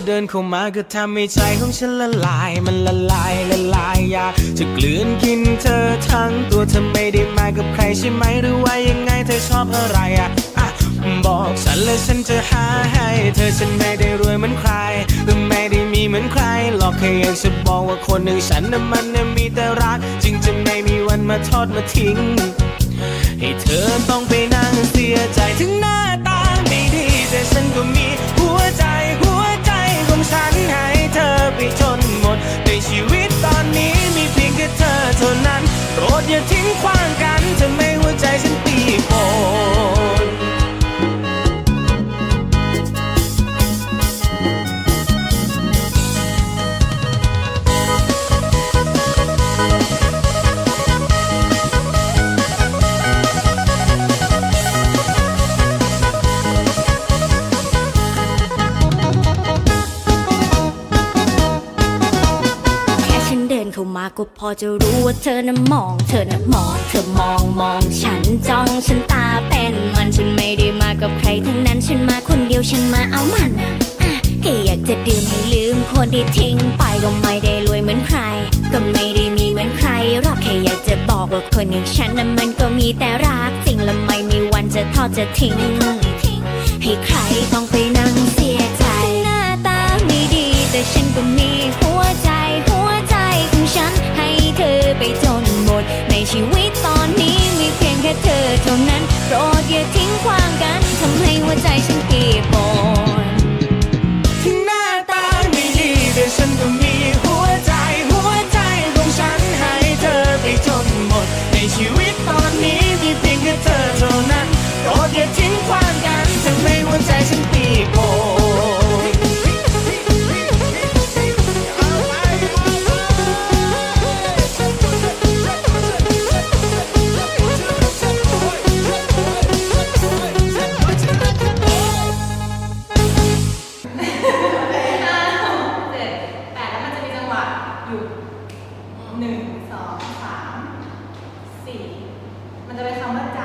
เธอเดินเข้ามาก็ทำให้ใจของฉันละลาย มันละลายละลายอยากจะกลืนกินเธอทั้งตัวเธอไม่ได้มากับใครใช่ไหมหรือว่ายังไงเธอชอบอะไรอะบอกฉันเลยฉันจะหาให้ เธอฉันไม่ได้รวยเหมือนใครหรือไม่ได้มีเหมือนใคร หรอกแค่อยากจะบอกว่าคนหนึ่งฉันน่ะมันน่ะมีแต่รัก จึงจะไม่มีวันมาทอดมาทิ้ง ให้เธอ โปร เดินเข้ามาก็พอจะรู้ว่าเธอน่ะมอง เธอน่ะมอง เธอมองมองฉันจ้องฉันตาเป็นมันฉันไม่ได้มากับใครทั้งนั้นฉันมาคนเดียวฉันมาเอามันอะอะแค่อยากจะดื่มให้ลืมคนที่ทิ้งไปก็ไม่ได้รวยเหมือนใคร ก็ไม่ได้มีเหมือนใครหรอกแค่อยากจะบอกว่าคนอย่างฉันน่ะมันก็มีแต่รักจริงและไม่มีวันจะทอดจะทิ้ง ให้ใครต้องไปนั่งเสียใจหน้าตาไม่ดี แต่ฉันก็มีหัวใจ ท่านั้นโปรดอย่าทิ้งความกันทำให้หัวใจฉันปีโปนถึงหน้าตาไม่ดีแต่ฉันก็มีหัวใจหัวใจของฉันให้เธอไปจนหมด ในชีวิตตอนนี้มีเพียงแค่เธอเท่านั้นโปรดอย่าทิ้งความกันทำให้หัวใจฉันปีโปน มันจะเป็นคำว่าใจ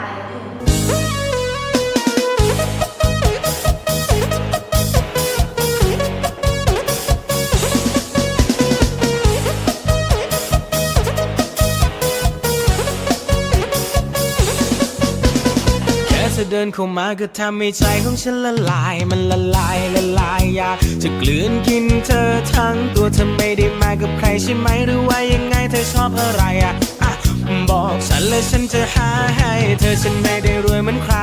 แค่เธอเดินเข้ามาก็ทำให้ใจของฉันละลาย มันละลายละลายอยากจะกลืนกินเธอทั้งตัวเธอไม่ได้มากับใครใช่ไหมหรือว่ายังไงเธอชอบอะไรอะ่ะ บอกฉันเลยฉันจะหาให้ เธอฉันไม่ได้รวยเหมือนใคร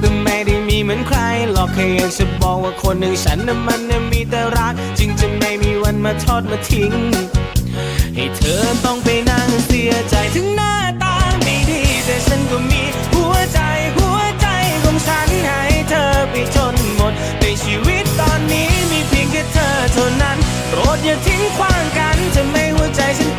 หรือไม่ได้มีเหมือนใคร หรอกแค่อยากจะบอกว่าคนหนึ่งฉันน่ะมันน่ะมีแต่รัก จึงจะไม่มีวันมาทอดมาทิ้ง ให้เธอต้องไปนั่งเสียใจถึงหน้าตาไม่ดี แต่ฉันก็มีหัวใจหัวใจของฉันให้เธอไปจนหมด ในชีวิตตอนนี้มีเพียงแค่เธอเท่านั้นโปรดอย่าทิ้งขว้างกันจะไม่หัวใจฉัน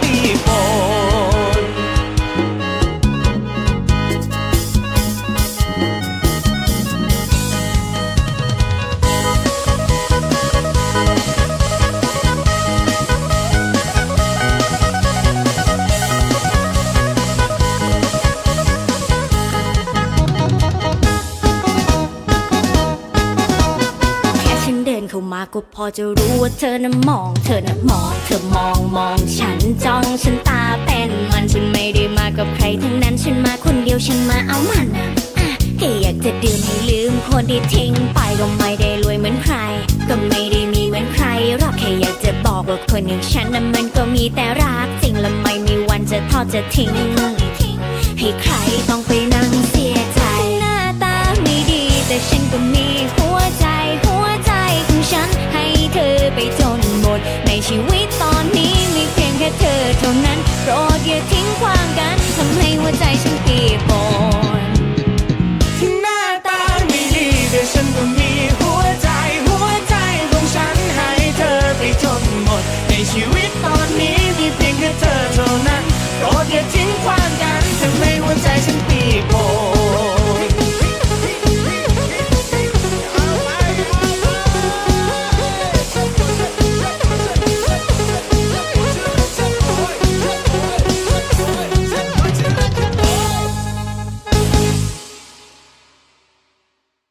มาก็พอจะรู้ว่าเธอน่ะมอง เธอน่ะมอง เธอมองมองฉันจ้องฉันตาเป็นมันฉันไม่ได้มากับใครทั้งนั้นฉันมาคนเดียวฉันมาเอามันอะอะแค่อยากจะดื่มให้ลืมคนที่ทิ้งไปก็ไม่ได้รวยเหมือนใคร ก็ไม่ได้มีเหมือนใครหรอกแค่อยากจะบอกว่าคนอย่างฉันน่ะมันก็มีแต่รักจริงและไม่มีวันจะทอดจะทิ้งให้ใคร อนนี้มีเพียงแค่เธอเท่านั้นโปรดอย่าทิ้งความกันทำให้หัวใจฉันปีโป